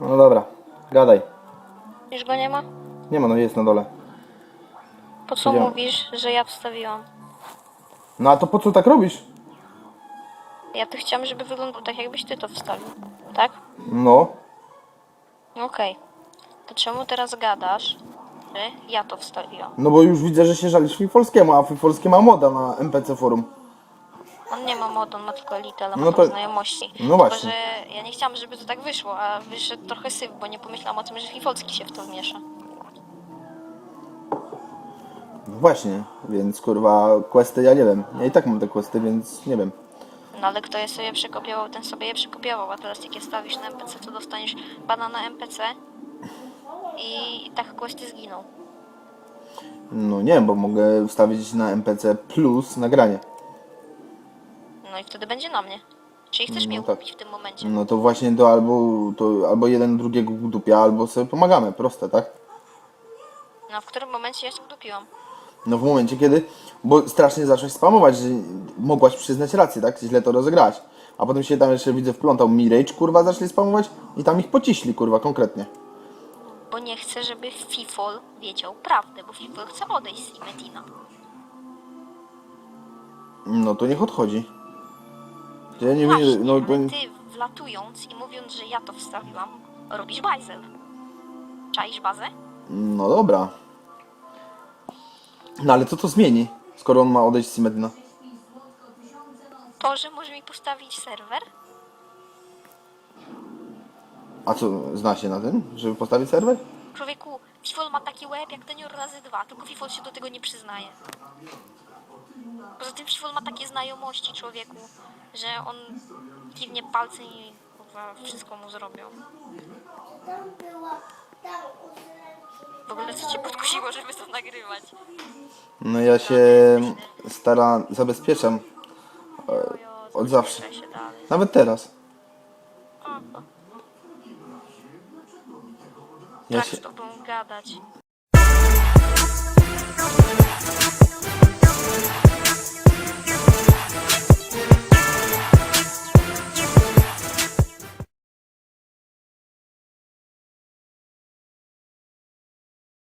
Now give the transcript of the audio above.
No dobra, gadaj. Już go nie ma? Nie ma, no jest na dole. Po co Gdzie? mówisz, że ja wstawiłam? No a to po co tak robisz? Ja to chciałam, żeby wyglądał tak, jakbyś ty to wstawił. Tak? No, Okej. To czemu teraz gadasz, że ja to wstawiłam? no bo już widzę, że się żalisz Fifolskiemu, a Fifolski ma moda na MPC Forum. On nie ma modu, on ma tylko elitę, ale No ma to- znajomości. no Tylko, właśnie. że ja nie chciałam, żeby to tak wyszło, a wyszedł trochę syf, bo nie pomyślałam o tym, że Fifolski się w to wmiesza. No właśnie, więc kurwa, questy ja nie wiem. Ja i tak mam te questy, więc nie wiem. No ale kto je sobie przekopiował, ten sobie je przekopiował, a teraz jak je stawisz na NPC, to dostaniesz bana na NPC i tak questy zginą. No nie, bo mogę wstawić na MPC plus nagranie. No i wtedy będzie na mnie. Czyli chcesz mnie No tak. kupić w tym momencie? No to właśnie to albo, to albo jeden drugiego dupia, albo sobie pomagamy, proste, tak? No w którym momencie ja się udupiłam? No w momencie kiedy, bo strasznie zacząłeś spamować, że mogłaś przyznać rację, tak? Źle to rozegrałaś. A potem się tam jeszcze widzę wplątał Mirage, kurwa, zaczęli spamować i tam ich pociśli, kurwa, konkretnie. Bo nie chcę, żeby Fifol wiedział prawdę, bo Fifol chce odejść z Medina. No to niech odchodzi. Ja nie Właśnie, no ale to... ty wlatując i mówiąc, że ja to wstawiłam, robisz bajzel. Czaisz bazę? No dobra. No ale co to zmieni, skoro on ma odejść z Medina? To, że może mi postawić serwer? A co, zna się na tym, żeby postawić serwer? Człowieku, Fifol ma taki łeb jak tenior razy dwa, tylko Fifol się do tego nie przyznaje. Poza tym Fifol ma takie znajomości człowieku, że on kiwnie palce i kurwa, wszystko mu zrobią. W ogóle co cię podkusiło, żeby to nagrywać? No ja się stara, zabezpieczam. Ojo, od zawsze. zabezpieczaj Się dalej. Nawet teraz. O, o, Ja tak się, z tobą gadać.